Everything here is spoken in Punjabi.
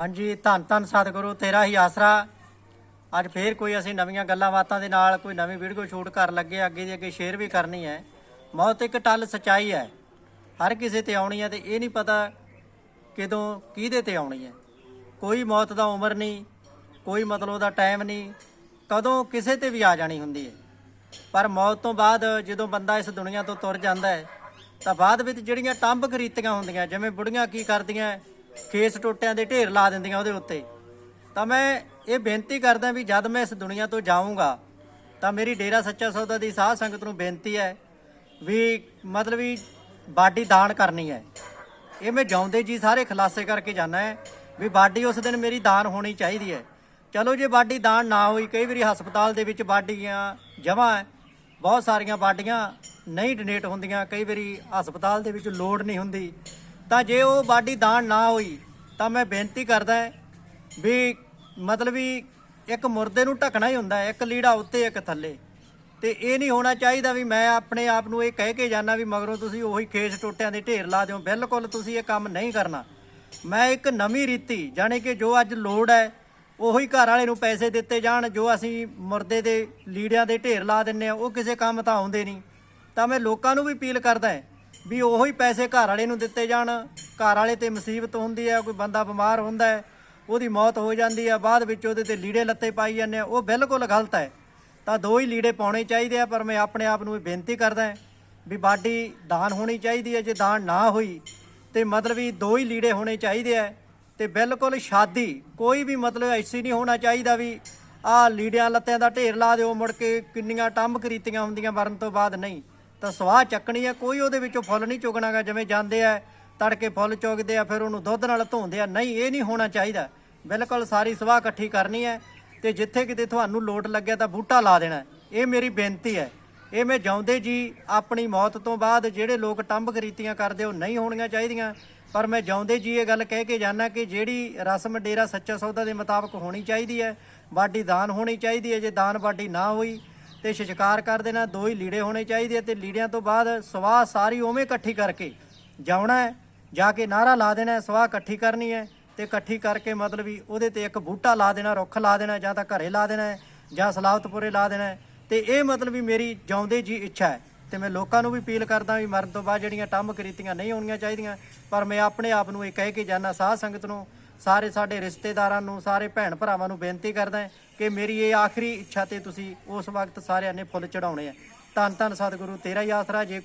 ਹਾਂਜੀ, ਧੰਨ ਧੰਨ ਸਤਿਗੁਰੂ, ਤੇਰਾ ਹੀ ਆਸਰਾ। ਅੱਜ ਫੇਰ ਕੋਈ ਅਸੀਂ ਨਵੀਆਂ ਗੱਲਾਂ ਬਾਤਾਂ ਦੇ ਨਾਲ, ਕੋਈ ਨਵੀਂ ਵੀਡੀਓ ਸ਼ੂਟ ਕਰਨ ਲੱਗੇ ਅੱਗੇ ਦੀ ਅੱਗੇ ਸ਼ੇਅਰ ਵੀ ਕਰਨੀ ਹੈ। ਮੌਤ ਇੱਕ ਟੱਲ ਸਚਾਈ ਹੈ। ਹਰ ਕਿਸੇ ਤੇ ਆਉਣੀ ਹੈ ਤੇ ਇਹ ਨਹੀਂ ਪਤਾ ਕਿਦੋਂ, ਕਿਹਦੇ ਤੇ ਆਉਣੀ ਹੈ। ਕੋਈ ਮੌਤ ਦਾ ਉਮਰ ਨਹੀਂ, ਕੋਈ ਮਤਲਬ ਉਹਦਾ ਟਾਈਮ ਨਹੀਂ, ਕਦੋਂ ਕਿਸੇ ਤੇ ਵੀ ਆ ਜਾਣੀ ਹੁੰਦੀ ਹੈ। ਪਰ ਮੌਤ ਤੋਂ ਬਾਅਦ ਜਦੋਂ ਬੰਦਾ ਇਸ ਦੁਨੀਆ ਤੋਂ ਤੁਰ ਜਾਂਦਾ ਹੈ, ਤਾਂ ਬਾਅਦ ਵਿੱਚ ਜਿਹੜੀਆਂ ਟੰਬ ਕਰੀਤੀਆਂ ਹੁੰਦੀਆਂ, ਜਿਵੇਂ ਬੁੜੀਆਂ ਕੀ ਕਰਦੀਆਂ ਖੇਸ ਟੋਟਿਆਂ ਦੇ ਢੇਰ ਲਾ ਦਿੰਦੀਆਂ ਉਹਦੇ ਉੱਤੇ। ਤਾਂ ਮੈਂ ਇਹ ਬੇਨਤੀ ਕਰਦਾ ਵੀ ਜਦ ਮੈਂ ਇਸ ਦੁਨੀਆ ਤੋਂ ਜਾਊਂਗਾ, ਤਾਂ ਮੇਰੀ ਡੇਰਾ ਸੱਚਾ ਸੌਦਾ ਦੀ ਸਾਧ ਸੰਗਤ ਨੂੰ ਬੇਨਤੀ ਹੈ ਵੀ ਮਤਲਬ ਵੀ ਬਾਡੀ ਦਾਨ ਕਰਨੀ ਹੈ। ਇਹ ਮੈਂ ਜਾਉਂਦੇ ਜੀ ਸਾਰੇ ਖਲਾਸੇ ਕਰਕੇ ਜਾਣਾ ਹੈ ਵੀ ਬਾਡੀ ਉਸ ਦਿਨ ਮੇਰੀ ਦਾਨ ਹੋਣੀ ਚਾਹੀਦੀ ਹੈ। ਚਲੋ ਜੇ ਬਾਡੀ ਦਾਨ ਨਾ ਹੋਈ, ਕਈ ਵਾਰੀ ਹਸਪਤਾਲ ਦੇ ਵਿੱਚ ਬਾਡੀਆਂ ਜਮ੍ਹਾਂ ਹੈ, ਬਹੁਤ ਸਾਰੀਆਂ ਬਾਡੀਆਂ ਨਹੀਂ ਡੋਨੇਟ ਹੁੰਦੀਆਂ, ਕਈ ਵਾਰੀ ਹਸਪਤਾਲ ਦੇ ਵਿੱਚ ਲੋੜ ਨਹੀਂ ਹੁੰਦੀ। ਤਾਂ ਜੇ ਉਹ ਬਾਡੀ ਦਾਨ ਨਾ ਹੋਈ, ਤਾਂ ਮੈਂ ਬੇਨਤੀ ਕਰਦਾ ਵੀ ਮਤਲਬ ਵੀ ਇੱਕ ਮੁਰਦੇ ਨੂੰ ਢਕਣਾ ਹੀ ਹੁੰਦਾ ਇੱਕ ਲੀੜਾ ਉੱਤੇ, ਇੱਕ ਥੱਲੇ। ਤੇ ਇਹ ਨਹੀਂ ਹੋਣਾ ਚਾਹੀਦਾ ਵੀ ਮੈਂ ਆਪਣੇ ਆਪ ਨੂੰ ਇਹ ਕਹਿ ਕੇ ਜਾਣਾ ਵੀ ਮਗਰੋਂ ਤੁਸੀਂ ਉਹੀ ਖੇਸ ਟੋਟਿਆਂ ਦੇ ਢੇਰ ਲਾ ਦਿਓ। ਬਿਲਕੁਲ ਤੁਸੀਂ ਇਹ ਕੰਮ ਨਹੀਂ ਕਰਨਾ। ਮੈਂ ਇੱਕ ਨਵੀਂ ਰੀਤੀ, ਜਾਣੀ ਕਿ ਜੋ ਅੱਜ ਲੋੜ ਹੈ, ਉਹੀ ਘਰ ਵਾਲੇ ਨੂੰ ਪੈਸੇ ਦਿੱਤੇ ਜਾਣ, ਜੋ ਅਸੀਂ ਮੁਰਦੇ ਦੇ ਲੀੜਿਆਂ ਦੇ ਢੇਰ ਲਾ ਦਿੰਨੇ ਆ ਉਹ ਕਿਸੇ ਕੰਮ ਤਾਂ ਆਉਂਦੇ ਨਹੀਂ। ਤਾਂ ਮੈਂ ਲੋਕਾਂ ਨੂੰ ਵੀ ਅਪੀਲ ਕਰਦਾ ਹਾਂ ਵੀ ਉਹੀ ਪੈਸੇ ਘਰ ਵਾਲੇ ਨੂੰ ਦਿੱਤੇ ਜਾਣ। ਘਰ ਵਾਲੇ ਤੇ ਮੁਸੀਬਤ ਹੁੰਦੀ ਹੈ ਕੋਈ ਬੰਦਾ ਬਿਮਾਰ ਹੁੰਦਾ ਹੈ, ਉਹਦੀ ਮੌਤ ਹੋ ਜਾਂਦੀ ਹੈ ਬਾਅਦ ਵਿੱਚ ਉਹਦੇ ਤੇ ਲੀੜੇ ਲੱਤੇ ਪਾਈ ਜਾਂਦੇ ਆ, ਉਹ ਬਿਲਕੁਲ ਗਲਤ ਹੈ। ਤਾਂ ਦੋ ਹੀ ਲੀੜੇ ਪਾਉਣੇ ਚਾਹੀਦੇ ਆ, ਪਰ ਮੈਂ ਆਪਣੇ ਆਪ ਨੂੰ ਇਹ ਬੇਨਤੀ ਕਰਦਾ ਵੀ ਬਾਡੀ ਦਾਨ ਹੋਣੀ ਚਾਹੀਦੀ ਹੈ, ਜੇ ਦਾਨ ਨਾ ਹੋਈ, ਤੇ ਮਤਲਬ ਵੀ ਦੋ ਹੀ ਲੀੜੇ ਹੋਣੇ ਚਾਹੀਦੇ ਆ, ਤੇ ਬਿਲਕੁਲ ਸ਼ਾਦੀ, ਕੋਈ ਵੀ ਮਤਲਬ ਐਸੀ ਨਹੀਂ ਹੋਣਾ ਚਾਹੀਦਾ ਵੀ ਆਹ ਲੀੜਿਆਂ ਲੱਤਿਆਂ ਦਾ ਢੇਰ ਲਾ ਦਿਓ, ਮੁੜ ਕੇ ਕਿੰਨੀਆਂ ਟੰਬ ਕਰੀਤੀਆਂ ਹੁੰਦੀਆਂ ਮਰਨ ਤੋਂ ਬਾਅਦ ਨਹੀਂ। ਤਾਂ ਸਵਾਹ ਚੱਕਣੀ ਹੈ ਕੋਈ ਉਹਦੇ ਵਿੱਚੋਂ ਫੁੱਲ ਨਹੀਂ ਚੁਗਣਾਗਾ, ਜਿਵੇਂ ਜਾਂਦੇ ਆ, ਤੜਕੇ ਫੁੱਲ ਚੁਗਦੇ ਆ, ਫਿਰ ਉਹਨੂੰ ਦੁੱਧ ਨਾਲ ਧੋਂਦੇ ਆ। ਨਹੀਂ, ਇਹ ਨਹੀਂ ਹੋਣਾ ਚਾਹੀਦਾ। ਬਿਲਕੁਲ ਸਾਰੀ ਸਵਾਹ ਇਕੱਠੀ ਕਰਨੀ ਹੈ ਤੇ ਜਿੱਥੇ ਕਿਤੇ ਤੁਹਾਨੂੰ ਲੋਟ ਲੱਗਿਆ ਤਾਂ ਬੂਟਾ ਲਾ ਦੇਣਾ। ਇਹ ਮੇਰੀ ਬੇਨਤੀ ਹੈ। ਇਹ ਮੈਂ ਜਾਉਂਦੇ ਜੀ ਆਪਣੀ ਮੌਤ ਤੋਂ ਬਾਅਦ ਜਿਹੜੇ ਲੋਕ ਟੰਬ ਕਰੀਤੀਆਂ ਕਰਦੇ, ਉਹ ਨਹੀਂ ਹੋਣੀਆਂ ਚਾਹੀਦੀਆਂ। ਪਰ ਮੈਂ ਜਾਉਂਦੇ ਜੀ ਇਹ ਗੱਲ ਕਹਿ ਕੇ ਜਾਣਾ ਕਿ ਜਿਹੜੀ ਰਸਮ ਡੇਰਾ ਸੱਚਾ ਸੌਦਾ ਦੇ ਮੁਤਾਬਕ ਹੋਣੀ ਚਾਹੀਦੀ ਹੈ ਬਾਡੀ ਦਾਨ ਹੋਣੀ ਚਾਹੀਦੀ ਹੈ। ਜੇ ਦਾਨ ਬਾਡੀ ਨਾ ਹੋਈ ਤੇ ਸ਼ਿਕਾਰ ਕਰ ਦੇਣਾ ਦੋ ਹੀ ਲੀੜੇ ਹੋਣੇ ਚਾਹੀਦੇ ਆ ਤੇ ਲੀੜਿਆਂ ਤੋਂ ਬਾਅਦ ਸਵਾਹ ਸਾਰੀ ਉਵੇਂ ਇਕੱਠੀ ਕਰਕੇ ਜਾਉਣਾ ਹੈ ਜਾ ਕੇ ਨਾਰਾ ਲਾ ਦੇਣਾ ਹੈ, ਸਵਾਹ ਇਕੱਠੀ ਕਰਨੀ ਹੈ ਤੇ ਇਕੱਠੀ ਕਰਕੇ ਮਤਲਬ ਵੀ ਉਹਦੇ ਤੇ ਇੱਕ ਬੂਟਾ ਲਾ ਦੇਣਾ ਰੁੱਖ ਲਾ ਦੇਣਾ ਜਾਂ ਤਾਂ ਘਰੇ ਲਾ ਦੇਣਾ ਜਾਂ ਸਲਾਵਤਪੁਰੇ ਲਾ ਦੇਣਾ ਹੈ। ਤੇ ਇਹ ਮਤਲਬ ਵੀ ਮੇਰੀ ਜਿਉਂਦੇ ਜੀ ਇੱਛਾ ਹੈ ਤੇ ਮੈਂ ਲੋਕਾਂ ਨੂੰ ਵੀ ਅਪੀਲ ਕਰਦਾ ਵੀ ਮਰਨ ਤੋਂ ਬਾਅਦ ਜਿਹੜੀਆਂ ਟੰਮ ਕਰੀਤੀਆਂ ਨਹੀਂ ਹੋਣੀਆਂ ਚਾਹੀਦੀਆਂ ਪਰ ਮੈਂ ਆਪਣੇ ਆਪ ਨੂੰ ਇਹ ਕਹਿ ਕੇ ਜਾਣਾ ਸਾਧ ਸੰਗਤ ਨੂੰ ਸਾਰੇ ਸਾਡੇ ਰਿਸ਼ਤੇਦਾਰਾਂ ਨੂੰ, ਸਾਰੇ ਭੈਣ ਭਰਾਵਾਂ ਨੂੰ ਬੇਨਤੀ ਕਰਦਾ ਕਿ ਮੇਰੀ ਇਹ ਆਖਰੀ ਇੱਛਾ ਤੇ ਤੁਸੀਂ ਉਸ ਵਕਤ ਸਾਰਿਆਂ ਨੇ ਫੁੱਲ ਚੜਾਉਣੇ ਆ। ਧੰਨ ਧੰਨ ਸਤਿਗੁਰੂ, ਤੇਰਾ ਹੀ ਆਸਰਾ ਜੇ